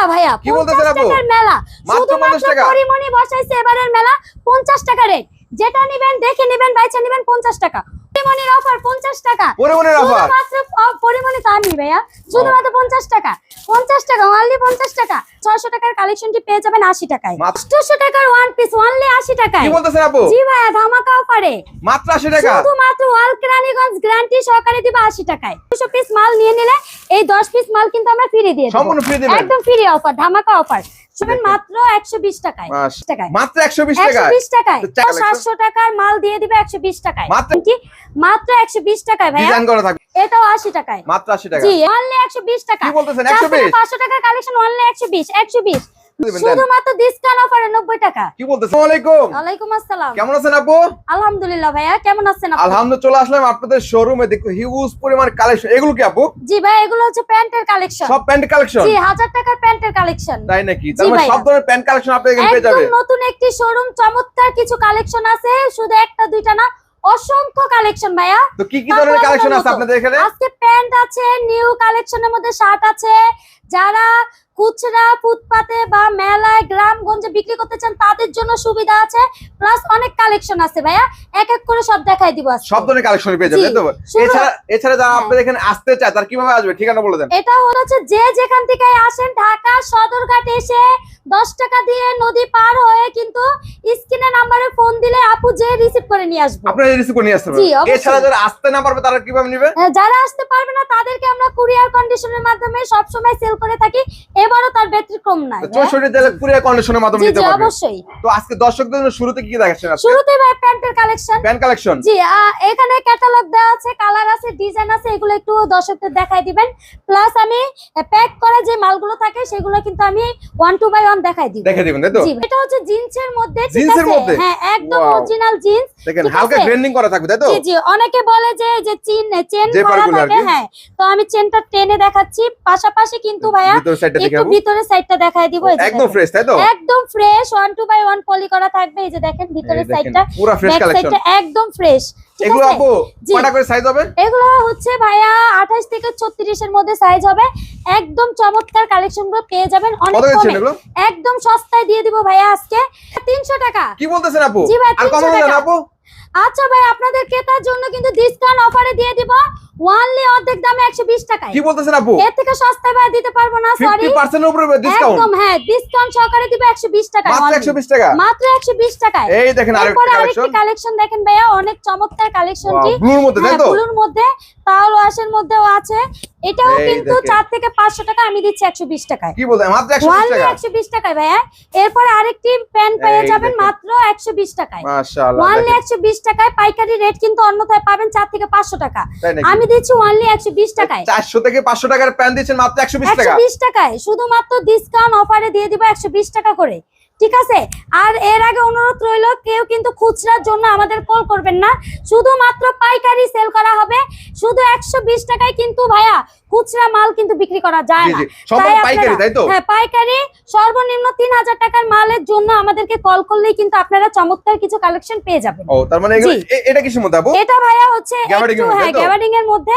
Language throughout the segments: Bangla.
মেলা ভাইয়া কি বলতেছেন 50 আপু? মেলা। মাত্র শুধুমাত্র 50 টাকা? পরিমণি বসাইছে এবারের মেলা পঞ্চাশ টাকা রেট যেটা নিবেন দেখে নিবেন বাইচা নিবেন পঞ্চাশ টাকা। পরিমণির অফার পঞ্চাশ টাকা। পরিমণির অফার শুধুমাত্র পরিমণি তো আমি ভাইয়া। শুধুমাত্র পঞ্চাশ টাকা। পঞ্চাশ টাকা অনলি পঞ্চাশ টাকা। ছয়শো টাকার কালেকশনটি পেয়ে যাবেন আশি টাকায়। মাত্র- টাকার ওয়ান পিস অনলি আশি টাকায়। কি বলতেছেন আপু? জি ভাইয়া ধামাকা অফারে মাত্র আশি টাকা? শুধুমাত্র গ্যারান্টি সহকারে দিব 80 টাকায়। 200 পিস মাল নিয়ে নিলে এই 10 পিস মাল কিন্তু আমরা ফ্রি দিয়ে দেব। সম্পূর্ণ ফ্রি দেব একদম ফ্রি অফার ধামাকা অফার শুনুন মাত্র 120 টাকায়। টাকায়। মাত্র 120 টাকায়। 120 টাকায়। 700 টাকার মাল দিয়ে দিবে 120 টাকায়। মাত্র মাত্র 120 টাকায় ভাই ডিজাইন করা থাকবে। এটাও 80 টাকায়। মাত্র 80 টাকা। জি অনলি 120 টাকা কি বলতেছেন? 120 500 টাকার কালেকশন অনলি 120 120 শুধুমাত্র ডিসকাউন্ট অফারে নব্বই টাকা। কি বলতেছেন? আসসালামু আলাইকুম। ওয়ালাইকুম আসসালাম। কেমন আছেন আপু? আলহামদুলিল্লাহ ভাইয়া কেমন আছেন আপনি? আলহামদুলিল্লাহ চলে আসলাম আপনাদের শোরুমে দেখো হিউজ পরিমাণ কালেকশন এগুলো কি আপু? জি ভাই এগুলো হচ্ছে প্যান্টের কালেকশন সব প্যান্ট কালেকশন জি টাকার প্যান্টের কালেকশন তাই নাকি? তার মানে সব ধরনের প্যান্ট কালেকশন আপনি এখানে পেয়ে একদম নতুন একটি শোরুম চমৎকার কিছু কালেকশন আছে। শুধু একটা দুইটা না অসংখ্য কালেকশন ভাইয়া। তো কি কি ধরনের কালেকশন আছে আপনাদের এখানে? আজকে প্যান্ট আছে নিউ কালেকশনের মধ্যে শার্ট আছে। যারা খুচরা ফুটপাতে বা মেলায় গ্রামগঞ্জে বিক্রি করতে চান তাদের জন্য সুবিধা আছে প্লাস অনেক কালেকশন আছে ভাইয়া। এক এক করে সব দেখাই দিব। সব ধরনের কালেকশন পেয়ে যাবেন তো? এছাড়া এছাড়া যারা আপনি আপনাদের এখানে আসতে চায় তার কীভাবে আসবে? ঠিকানা বলে দেন। এটা হচ্ছে যে যেখান থেকে আসেন ঢাকা সদরঘাট এসে দশ টাকা দিয়ে নদী পার হয়ে কিন্তু স্ক্রিনে নাম্বারে ফোন দিলে আপু যে রিসিভ করে নিয়ে আসব। আপনারা রিসিভ করে নিয়ে আসতে পারবেন। এছাড়া যারা আসতে না পারবে তারা কীভাবে নেবে? যারা আসতে পারবে না তাদেরকে আমরা কুরিয়ার কন্ডিশনের মাধ্যমে সব সময় সেল করে থাকি। এবারও তার ব্যতিক্রম নাই হ্যাঁ? চৌষট্টি জেলা কুরিয়ার কন্ডিশনের মাধ্যমে নিতে জি পারবে। অবশ্যই। তো আজকে দর্শকদের জন্য শুরুতে কি কি দেখাচ্ছেন আজকে? শুরুতে ভাই প্যান্টের কালেকশন প্যান্ট কালেকশন জি এখানে ক্যাটালগ দেওয়া আছে কালার আছে ডিজাইন আছে এগুলো একটু দর্শকদের দেখাই দিবেন। প্লাস আমি প্যাক করা যে মালগুলো থাকে সেগুলো কিন্তু আমি ওয়ান টু বাই ওয়ান দেখাই দিব। দেখে দিবেন তাই তো? এটা হচ্ছে জিন্সের মধ্যে জিন্সের মধ্যে? হ্যাঁ একদম অরিজিনাল জিন্স দেখেন হালকা? গ্রেন্ডিং করা থাকবে তাই তো? জি জি অনেকে বলে যে যে চেন চেন করা থাকে হ্যাঁ তো আমি চেনটা টেনে দেখাচ্ছি পাশাপাশি কিন্তু ভাইয়া একটু আপু ভিতরে সাইডটা দেখাই দিব একদম ফ্রেশ তাই তো? একদম fresh one two by one poly করা থাকবে এই যে দেখেন ভিতরের সাইডটা পুরা ফ্রেশ কালেকশন একদম ফ্রেশ এগুলো আপু কটা করে সাইজ হবে? এগুলো হচ্ছে ভাইয়া আঠাশ থেকে ছত্রিশ এর মধ্যে সাইজ হবে। একদম চমৎকার কালেকশনগুলো পেয়ে যাবেন অনেক কমে। একদম সস্তায় দিয়ে দিব ভাইয়া আজকে। তিনশো টাকা। কি বলতেছেন আপু? জি ভাই, আর কম হবে না আপু? আচ্ছা ভাই আপনাদের ক্রেতার জন্য কিন্তু ডিসকাউন্ট অফারে দিয়ে দিব। ওয়ানলি অর্ধেক দামে একশো বিশ টাকায়। কি বলতেছেন আপু? এর থেকে সস্তায় ভাই দিতে পারব না সরি 50% এর উপরে ডিসকাউন্ট একদম হ্যাঁ ডিসকাউন্ট সহকারে দিব 120 টাকা মাত্র 120 টাকা? মাত্র একশো বিশ টাকায়। এই দেখেন আরেকটা কালেকশন কালেকশন দেখেন ভাইয়া অনেক চমৎকার কালেকশনটি ব্লুর মধ্যে তাই হ্যাঁ তো? ব্লুর মধ্যে। তাওয়াল ওয়াশের মধ্যেও আছে। এটাও কিন্তু চার থেকে পাঁচশো টাকা আমি দিচ্ছি একশো বিশ টাকায়। কি বলতেন মাত্র 120 ওয়ানলি একশো বিশ টাকায় ভাইয়া। এরপরে আরেকটি প্যান্ট পেয়ে যাবেন মাত্র একশো বিশ টাকায়। ওয়ানলি একশো বিশ টাকায় পাইকারি রেট কিন্তু অন্যথায় পাবেন চার থেকে পাঁচশো টাকা। আমি দিচ্ছি ওয়ানলি একশো বিশ টাকায়। 400 থেকে 500 টাকার প্যান্ট দিচ্ছেন মাত্র 120 একশো টাকা। বিশ টাকায়। শুধুমাত্র ডিসকাউন্ট অফারে দিয়ে দিব একশো বিশ টাকা করে। ঠিক আছে? আর এর আগে অনুরোধ রইল কেউ কিন্তু খুচরার জন্য আমাদের কল করবেন না। শুধুমাত্র পাইকারি সেল করা হবে। শুধু একশো বিশ টাকায় কিন্তু ভাইয়া খুচরা মাল কিন্তু বিক্রি করা যায় না। হ্যাঁ পাইকারি সর্বনিম্ন তিন হাজার টাকার মালের জন্য আমাদেরকে কল করলেই কিন্তু আপনারা চমৎকার কিছু কালেকশন পেয়ে যাবেন। ও তার মানে এটা কিসের মধ্যে এটা ভাইয়া হচ্ছে গ্যাবার্ডিং এর মধ্যে, হ্যাঁ তাই এর মধ্যে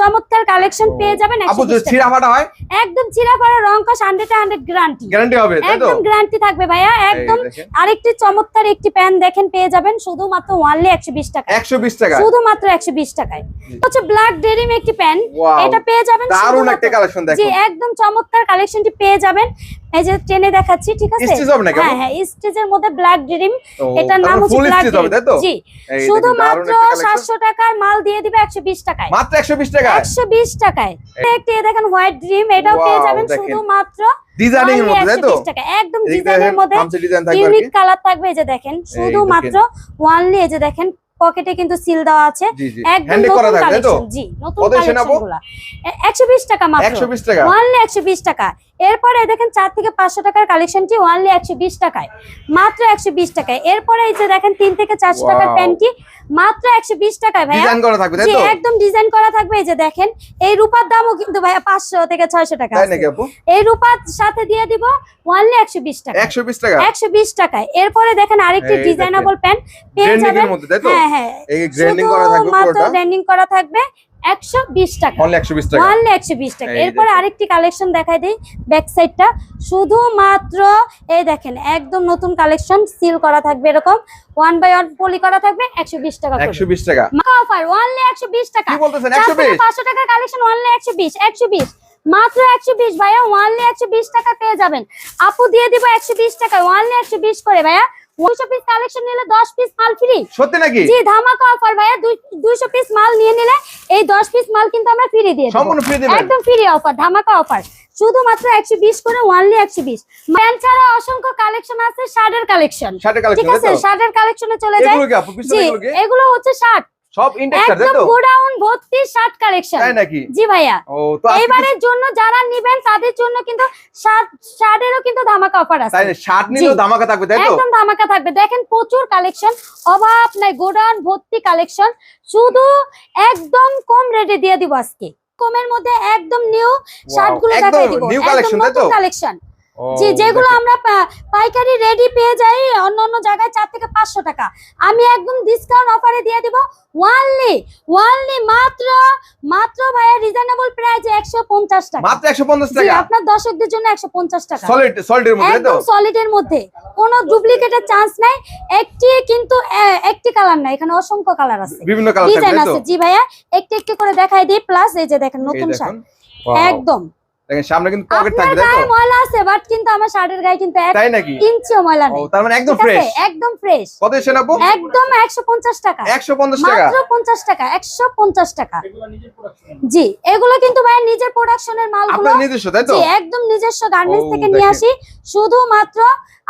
চমৎকার কালেকশন পেয়ে যাবেন আপু 120 যদি টাকায়। ছিঁড়া ফাটা হয়? একদম চিরা পড়া রং কস হান্ড্রেড হান্ড্রেড গ্যারান্টি গ্যারান্টি হবে একদম গ্যারান্টি থাকবে ভাইয়া একদম আরেকটি চমৎকার একটি প্যান দেখেন পেয়ে যাবেন শুধুমাত্র ওয়ানলি একশো বিশ টাকা 120 টাকা শুধুমাত্র একশো বিশ টাকায়। হচ্ছে ব্ল্যাক ডেরিম একটি প্যান। এটা পেয়ে যাবেন দারুণ একটা কালেকশন জি একদম চমৎকার কালেকশনটি পেয়ে যাবেন। এই যে ট্রেনে দেখাচ্ছি ঠিক আছে? হবে হ্যাঁ হ্যাঁ স্টিচের মধ্যে ব্ল্যাক ডেরিম এটার নাম হচ্ছে ব্ল্যাক হবে, তো? জি শুধুমাত্র দারুণ একটা collection। সাতশো টাকার মাল দিয়ে দিবে একশো বিশ টাকায়। মাত্র 120 টাকা একশো বিশ টাকায়। একটি দেখেন হোয়াইট ড্রিম এটাও পেয়ে যাবেন শুধুমাত্র ডিজাইনিং এর মধ্যে তাই তো? একদম ডিজাইনের মধ্যে ফার্মসি ডিজাইন থাকবে আর ইউনিক কালার থাকবে এই যে দেখেন শুধুমাত্র ওয়ানলি এই যে দেখেন পকেটে কিন্তু সিল দেওয়া আছে। একদম নতুন কালেকশন জি নতুন? কালেকশনগুলা। একশো বিশ টাকা মাত্র। 120 টাকা। ওয়ানলি একশো বিশ টাকা। এরপরে দেখেন চার থেকে পাঁচশো টাকার কালেকশনটি ওয়ানলি একশো বিশ টাকায়। মাত্র একশো বিশ টাকায়। এরপরে এই যে দেখেন তিন থেকে চারশো টাকার. প্যান্টটি মাত্র একশো বিশ টাকায় ভাইয়া। ডিজাইন করা থাকবে তাই তো? একদম ডিজাইন করা থাকবে। এই যে দেখেন এই রূপার দামও কিন্তু ভাইয়া পাঁচশো থেকে ছয়শো টাকা এই রূপার সাথে দিয়ে দিব ওয়ানলি একশো বিশ টাকা। 120 টাকা? একশো বিশ টাকায়। এরপরে দেখেন আরেকটি ডিজাইনেবল প্যান্ট পেয়ে যাবেন হ্যাঁ হ্যাঁ। এই গ্র্যান্ডিং করা থাকবে মাত্র ব্র্যান্ডিং করা থাকবে। একশো বিশ টাকা অনলি একশো বিশ টাকা এরপরে। আরেকটি কালেকশন দেখাই দিই ব্যাক সাইডটা শুধুমাত্র এই দেখেন একদম নতুন কালেকশন সিল করা থাকবে এরকম ওয়ান বাই ওয়ান পলি করা থাকবে একশো বিশ টাকা একশো বিশ টাকা অফার টাকা কি বলতেছেন কালেকশন মাত্র ভাইয়া ওয়ানলি একশো বিশ টাকা পেয়ে যাবেন আপু দিয়ে দিব একশো বিশ টাকা ওয়ানলি একশো বিশ করে ভাইয়া দুইশো পিস কালেকশন নিলে দশ পিস মাল ফ্রি সত্যি নাকি? জি ধামাকা অফার ভাইয়া। দুইশো পিস মাল নিয়ে নিলে এই দশ পিস মাল কিন্তু আমরা ফ্রি দিয়ে দেবো। সম্পূর্ণ ফ্রি দিবেন? একদম ফ্রি অফার ধামাকা অফার শুধুমাত্র একশো বিশ করে ওয়ানলি একশো বিশ। প্যান্ট ছাড়া অসংখ্য কালেকশন আছে শার্টের কালেকশন শার্টের ঠিক আছে? শার্টের কালেকশনে চলে যায়। এগুলো কি আপু? জি এগুলো হচ্ছে শার্ট সব ইন্ডেক্স তাই একদম তো? গোডাউন ভর্তি শার্ট কালেকশন তাই নাকি? জি ভাইয়া। ও তো এইবারের জন্য যারা নিবেন তাদের জন্য কিন্তু শার্ট শার্টেরও কিন্তু ধামাকা অফার তাই আছে না শার্ট নিলেও ধামাকা থাকবে তাই তো? একদম ধামাকা থাকবে। দেখেন প্রচুর কালেকশন অভাব নাই গোডাউন ভর্তি কালেকশন শুধু একদম কম রেটে দিয়ে দিব আজকে। কমের মধ্যে একদম নিউ শার্টগুলো দেখাই দিব। একদম collection, তাই তো? কালেকশন জি যেগুলো আমরা পাইকারি রেডি পেয়ে যাই অন্য অন্য জায়গায় চার থেকে পাঁচশো টাকা। আমি একদম ডিসকাউন্ট অফারে দিয়ে দিব ওয়ানলি ওয়ানলি মাত্র মাত্র ভাইয়া রিজনেবল প্রাইসে একশো পঞ্চাশ টাকা। মাত্র একশো পঞ্চাশ জি টাকা? আপনার দর্শকদের জন্য একশো পঞ্চাশ টাকা। সলিড সলিডের মধ্যে তাই তো? একদম সলিডের মধ্যে। কোনো ডুপ্লিকেটের চান্স নাই। একটি কিন্তু একটি কালার নাই। এখানে অসংখ্য কালার আছে। বিভিন্ন কালার আছে। জি ভাইয়া একটু একটু করে দেখাই দিই। প্লাস এই যে দেখেন নতুন শার্ট। একদম। দেখেন সামনে কিন্তু পকেট থাকবে গায়ে ময়লা আছে বাট কিন্তু আমার শার্টের গায়ে কিন্তু তাই নাকি? ইঞ্চিও ময়লা নেই। তার মানে একদম ফ্রেশ একদম ফ্রেশ কত আপু? একদম একশো পঞ্চাশ টাকা। একশো পঞ্চাশ টাকা? মাত্র পঞ্চাশ টাকা একশো পঞ্চাশ টাকা। জি এগুলো কিন্তু ভাই নিজের প্রোডাকশনের মালগুলো আপনার নিজস্ব তাই তো? জি একদম নিজস্ব গার্মেন্টস থেকে নিয়ে। আসি। শুধুমাত্র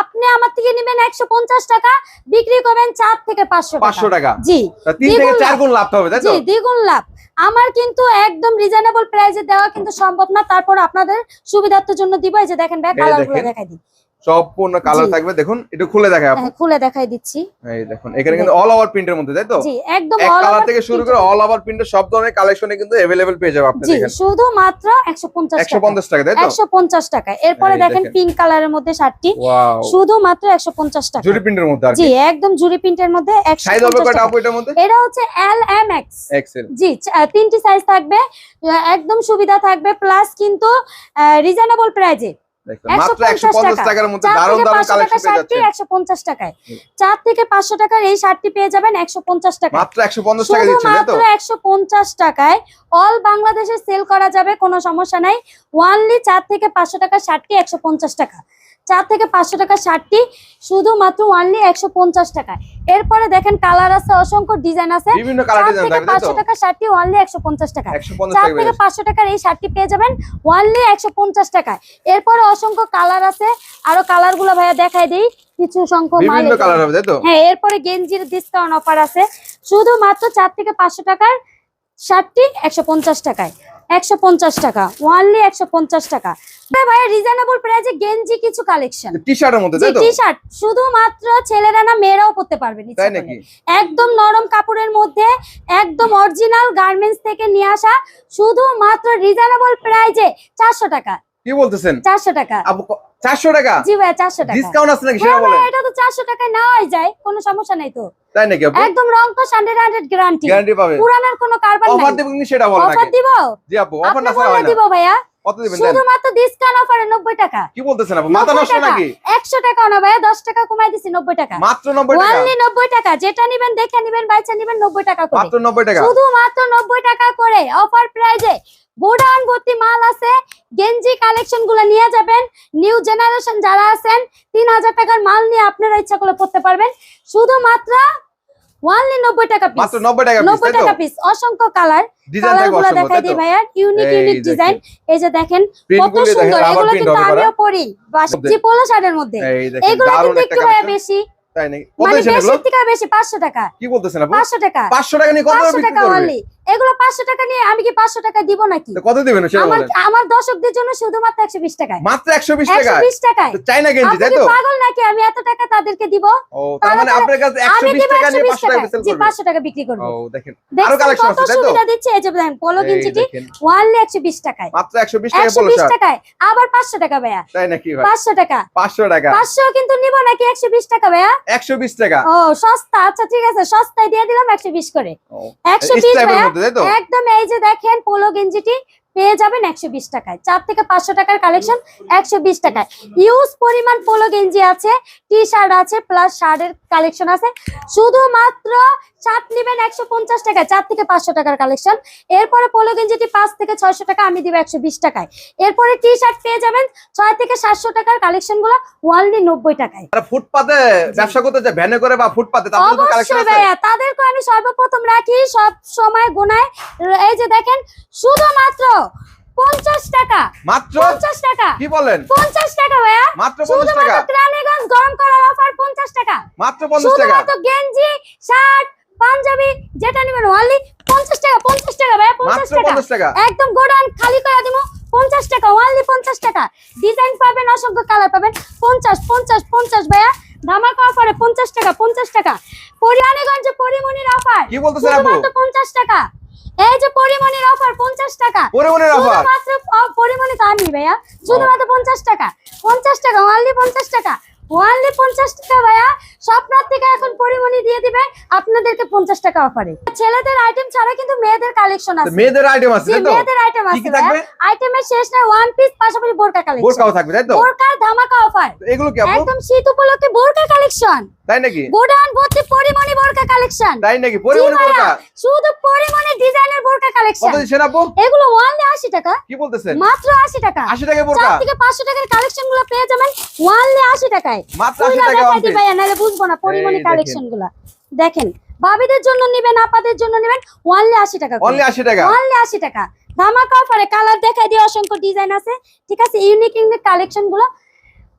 আপনি আমার থেকে নেবেন একশো পঞ্চাশ টাকা বিক্রি করবেন চার থেকে পাঁচশো পাঁচশো টাকা। জি তা তিন দ্বিগুণ থেকে চার লাভ। গুণ লাভ হবে তাই জি দ্বিগুণ লাভ। আমার কিন্তু একদম রিজনেবল প্রাইসে দেওয়া কিন্তু সম্ভব না। তারপর আপনাদের সুবিধার্থের জন্য দিব। এই যে দেখেন ব্যাগ কালারগুলো কালারগুলো দেখাই দিই। সম্পূর্ণ কালার জি। থাকবে দেখুন একটু খুলে দেখায় আপু হ্যাঁ, খুলে দেখাই দিচ্ছি এই দেখুন এখানে কিন্তু অল ওভার প্রিন্টের মধ্যে তাই তো জি একদম এক all কালার over থেকে শুরু print। করে অল ওভার প্রিন্টের সব ধরনের কালেকশনে কিন্তু अवेलेबल পেয়ে যাবে আপনি জি দেখেন শুধুমাত্র একশো পঞ্চাশ একশো পঞ্চাশ টাকা তাই তো একশো পঞ্চাশ টাকা এরপরে এই দেখেন দেখেন। পিঙ্ক কালারের মধ্যে শার্টটি ওয়াও শুধুমাত্র একশো পঞ্চাশ টাকা জুরি প্রিন্টের মধ্যে আর জি একদম জুরি প্রিন্টের মধ্যে একশো সাইজ হবে কয়টা আপু এটার মধ্যে এটা হচ্ছে L M X Excel G চ- আহ, তিনটি সাইজ থাকবে আহ, একদম সুবিধা থাকবে প্লাস কিন্তু রিজনেবল প্রাইজে দেখুন মাত্র 150 একশো পঞ্চাশ টাকা। টাকার মধ্যে চার থেকে পাঁচশো টাকার এই শার্টটি পেয়ে যাবেন একশো পঞ্চাশ টাকা মাত্র একশো পঞ্চাশ টাকায় অল বাংলাদেশে সেল করা যাবে কোনো সমস্যা নাই। ওয়ানলি চার থেকে পাঁচশো টাকা শার্টটি একশো পঞ্চাশ টাকা। চার থেকে পাঁচশো টাকা শার্টটি শুধুমাত্র ওয়ানলি একশো পঞ্চাশ টাকা এরপরে দেখেন কালার আছে অসংখ্য ডিজাইন আছে। চার থেকে পাঁচশো টাকা শার্টটি একশো পঞ্চাশ টাকা চার থেকে পাঁচশো টাকার এই শার্টটি পেয়ে যাবেন ওয়ানলি একশো পঞ্চাশ টাকায়। এরপরে অসংখ্য কালার আছে। আরও কালারগুলো ভাইয়া দেখাই দিই। কিছু সংখ্যক মাল হ্যাঁ এরপরে গেঞ্জির ডিসকাউন্ট অফার আছে। শুধুমাত্র চার থেকে পাঁচশো টাকার শার্টটি একশো পঞ্চাশ টাকায়। একশো পঞ্চাশ টাকা ওয়ানলি একশো পঞ্চাশ টাকা। ভাইয়া রিজনেবল প্রাইসে গেঞ্জি কিছু কালেকশন টি শার্টের মধ্যে তাই তো? টি শার্ট শুধুমাত্র ছেলেরা না মেয়েরাও পরতে পারবে তাই নাকি? একদম নরম কাপড়ের মধ্যে একদম অরিজিনাল গার্মেন্টস থেকে নিয়ে আসা শুধুমাত্র রিজনেবল প্রাইসে চারশো টাকা। কি বলতেছেন? চারশো টাকা। আপু চারশো টাকা? জি ভাইয়া চারশো টাকা। ডিসকাউন্ট আছে নাকি হ্যাঁ সেটা বলেন। ভাইয়া, এটা তো চারশো টাকায় নেওয়াই যায় কোনো সমস্যা নাই তো। তাই নাকি আপু? একদম রংকশ হান্ড্রেড হান্ড্রেড গ্যারান্টি গ্যারান্টি পাবে। পুরানোর কোনো কারবার অফার নাই। দেবেন কিন্তু সেটা বলেন অফার দিব? জি আপু অফার না ছাড়া হয় না। দিব ভাইয়া। কত দিবেন শুধুমাত্র ডিসকাউন্ট অফারে নব্বই টাকা। কি বলতেছেন আপু? মাথা নষ্ট নাকি? একশো টাকা না ভাইয়া দশ টাকা কমাই দিছি নব্বই টাকা। মাত্র নব্বই টাকা? ওয়ানলি নব্বই টাকা। যেটা নিবেন দেখে নিবেন বাইচা নিবেন নব্বই টাকা করে। মাত্র নব্বই টাকা? শুধুমাত্র নব্বই টাকা করে। অফার প্রাইজে গোডাউন ভর্তি মাল আছে। গেঞ্জি কালেকশনগুলো নিয়ে যাবেন। নিউ জেনারেশন যারা আছেন তিন হাজার টাকার মাল নিয়ে আপনারা ইচ্ছা করে পড়তে পারবেন। শুধুমাত্র ওয়ানলি নব্বই টাকা পিস মাত্র টাকা পিস টাকা অসংখ্য কালার ডিজাইন কালারগুলো অসংখ্য দেখাই দিই ভাইয়া। ইউনিক ইউনিক ডিজাইন এই যে দেখেন কত সুন্দর। এগুলো কিন্তু আমিও পরি বাসি পোলো শার্টের মধ্যে। এগুলো কিন্তু একটু ভাইয়া বেশি। তাই নাকি? কত মানে দিয়েছেন এগুলো? বেশি থেকে বেশি পাঁচশো টাকা। কি বলতেছেন আপু? পাঁচশো টাকা। পাঁচশো টাকা নিয়ে কত বিক্রি করবে? এগুলো পাঁচশো টাকা নিয়ে আমি কি পাঁচশো টাকা দিব নাকি? কত দিবেন আমার দর্শকদের জন্য শুধুমাত্র একশো বিশ টাকায়। মাত্র একশো বিশ টাকা বিশ টাকায়। চাইনা গেঞ্জি তাই তো? পাগল নাকি? আমি এত টাকা তাদেরকে দিব? মানে আপনার কাছে একশো বিশ টাকা নিয়ে পাঁচশো টাকা টাকা জি পাঁচশো টাকা বিক্রি করব। দেখেন আরও কালেকশন কত আছে তাই তো? সুবিধা দিচ্ছে? এই যে দেখেন পোলো গেঞ্জিটি ওয়ানলি একশো বিশ টাকায়। মাত্র একশো বিশ টাকা টাকায়। আবার পাঁচশো টাকা ভাইয়া। তাই নাকি পাঁচশো টাকা। পাঁচশো টাকা। পাঁচশো কিন্তু নিব নাকি একশো বিশ টাকা ভাইয়া? একশো বিশ টাকা। ও সস্তা। আচ্ছা ঠিক আছে সস্তায় দিয়ে দিলাম একশো বিশ করে। একশো বিশ একদম, এই যে দেখেন, পোলো গেঞ্জিটি পেয়ে যাবেন একশো বিশ টাকায়। চার থেকে পাঁচশো টাকার কালেকশন একশো বিশ টাকায়। ইউজ পরিমাণ পোলো গেঞ্জি আছে টি শার্ট আছে প্লাস শার্টের কালেকশন আছে। শুধুমাত্র শার্ট নেবেন একশো পঞ্চাশ টাকায় চার থেকে পাঁচশো টাকার কালেকশন এরপরে পোলো গেঞ্জিটি পাঁচ থেকে ছয়শো টাকা আমি দিব একশো বিশ টাকায়। এরপরে টি শার্ট পেয়ে যাবেন ছয় থেকে সাতশো টাকার কালেকশনগুলো ওয়ানলি নব্বই টাকায়। ফুটপাতে ব্যবসা করতে যায় ভ্যানে করে বা ফুটপাতে অবশ্যই ভাইয়া তাদেরকে আমি সর্বপ্রথম রাখি সব সময় গোনায়। এই যে দেখেন শুধুমাত্র পঞ্চাশ টাকা। মাত্র? পঞ্চাশ টাকা। কি বলেন? পঞ্চাশ টাকা ভাইয়া। মাত্র পঞ্চাশ টাকা? শুধুমাত্র গরম করার অফার পঞ্চাশ টাকা। মাত্র পঞ্চাশ টাকা? গেঞ্জি শার্ট পাঞ্জাবি যেটা নেবেন ওয়ানলি পঞ্চাশ টাকা পঞ্চাশ টাকা ভাইয়া পঞ্চাশ টাকা। একদম গোডাউন খালি করে দিব পঞ্চাশ টাকা ওয়ানলি পঞ্চাশ টাকা। ডিজাইন পাবেন অসংখ্য কালার পাবেন। পঞ্চাশ পঞ্চাশ পঞ্চাশ ভাইয়া। ধামাকা অফারে পঞ্চাশ টাকা পঞ্চাশ টাকা। পরিয়ানীগঞ্জে পরিমণির অফার কি বলতেছেন পঞ্চাশ টাকা। এই যে পরিমণির অফার পঞ্চাশ টাকা। পরিমণির অফার শুধুমাত্র অ- পরিমণি তো আমি ভাইয়া। শুধুমাত্র পঞ্চাশ টাকা। পঞ্চাশ টাকা ওয়ানলি পঞ্চাশ টাকা। ওয়ানলি পঞ্চাশ টাকা ভাইয়া। স্বপ্নার থেকে এখন পরিমণি দিয়ে দিবে আপনাদেরকে পঞ্চাশ টাকা অফারে ছেলেদের আইটেম ছাড়া কিন্তু মেয়েদের কালেকশন আছে। মেয়েদের আইটেম আছে তাই তো? মেয়েদের আইটেম আছে? আইটেমের শেষ না ওয়ান পিস পাশাপাশি বোরকা কালেকশন বোরকাও থাকবে তাই তো? বোরকার ধামাকা অফার। এগুলো কি একদম শীত উপলক্ষে বোরকা কালেকশন। তাই নাকি? গোডাউন ভর্তি পরিমণি বোরকা কালেকশন। তাই নাকি? পরিমণি বোরকা? শুধু পরিমণি ডিজাইনের বোরকা কালেকশন। কত দিচ্ছেন আপু? এগুলো ওয়ানলি আশি টাকা। কি বলতেছেন? মাত্র আশি টাকা। আশি টাকা বোরকা? চার থেকে পাঁচশো টাকার কালেকশনগুলো পেয়ে যাবেন ওয়ানলি আশি টাকায়। মাত্র 80 টাকা দিই piece। ভাইয়া বুঝব না পরিমণি এই দেখেন। ভাবিদের জন্য নিবেন আপাদের জন্য নিবেন ওয়ানলি আশি টাকা অনলি আশি টাকা? ওয়ানলি আশি টাকা। ধামাকা অফারে কালার দেখাই দিয়ে অসংখ্য ডিজাইন আছে। ঠিক আছে ইউনিক ইউনিক কালেকশনগুলো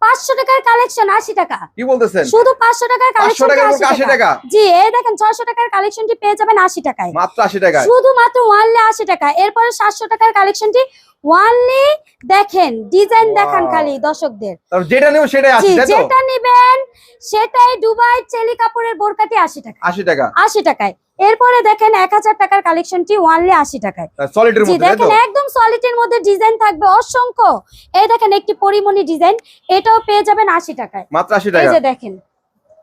পাঁচশো টাকার কালেকশন আশি টাকা। কি বলতেছেন? শুধু পাঁচশো টাকার 500 কালেকশন 80 টাকা? জি এই দেখেন ছয়শো টাকার কালেকশনটি পেয়ে যাবেন আশি টাকায়। মাত্র আশি টাকা শুধুমাত্র ওয়ানলি আশি টাকা। এরপরে সাতশো টাকার কালেকশনটি ওয়ানলি দেখেন ডিজাইন. দেখান খালি দর্শকদের। যেটা নেব সেটাই তো? যেটা নিবেন সেটাই দুবাই চেলি কাপড়ের বোরকাটি আশি টাকা আশি টাকা। আশি টাকায়। এরপরে দেখেন এক হাজার টাকার কালেকশনটি ওয়ানলি আশি টাকায়। সলিডের মধ্যে দেখেন একদম সলিডের মধ্যে ডিজাইন থাকবে অসংখ্য। এই দেখেন একটি পরিমণি ডিজাইন এটাও পেয়ে যাবেন আশি টাকায়। মাত্র আশি এই যে দেখেন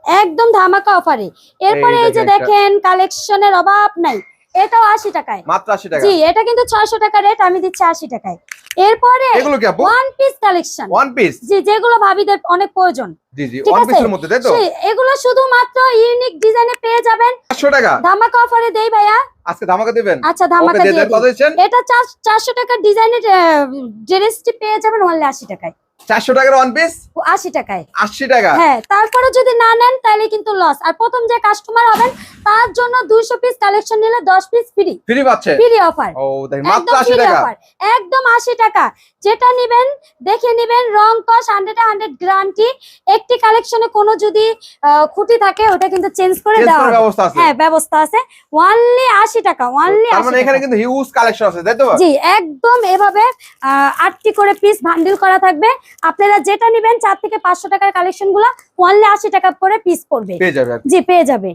একদম ধামাকা অফারে এরপরে এই যে দেখেন কালেকশনের অভাব নাই। এটাও আশি টাকায়। মাত্র আশি টাকা। জি এটা কিন্তু ছয়শো টাকা রেট আমি দিচ্ছি আশি টাকায়। এরপরে এগুলো কি আপু? One piece collection one piece জি যেগুলো ভাবিদের অনেক প্রয়োজন। জি জি ঠিক ওয়ান আছে। পিসের মধ্যে তাই তো? এগুলো শুধুমাত্র ইউনিক ডিজাইনে পেয়ে যাবেন। টাকা। ধামাকা অফারে দেই ভাইয়া। আজকে ধামাকা দিবেন? আচ্ছা ধামাকা দিয়ে এটা চারশো টাকার ডিজাইনের ড্রেসটি পেয়ে যাবেন অনলি আশি টাকায়। চারশো টাকার ওয়ান পিস আশি টাকায়। আশি টাকা? হ্যাঁ তারপরে যদি না নেন তাহলে কিন্তু লস আর প্রথম যে কাস্টমার হবেন তার জন্য দুইশো পিস কালেকশন নিলে দশ পিস ফ্রি ফ্রি পাচ্ছে? ফ্রি অফার একদম আশি টাকা। যেটা নিবেন দেখে নিবেন রং কস হান্ড্রেড হান্ড্রেড গ্যারান্টি একটি কালেকশনে কোনো যদি খুঁটি থাকে ওটা কিন্তু চেঞ্জ করে দেওয়া হ্যাঁ ব্যবস্থা আছে। ওয়ানলি আশি টাকা ওয়ানলি মানে এখানে কিন্তু হিউজ কালেকশন আছে তাই তো? জি একদম এভাবে আটটি করে পিস বান্ডিল করা থাকবে। আপনারা যেটা নেবেন চার থেকে পাঁচশো টাকার কালেকশনগুলা ওয়ানলি আশি টাকা করে পিস করবে। জি পেয়ে যাবে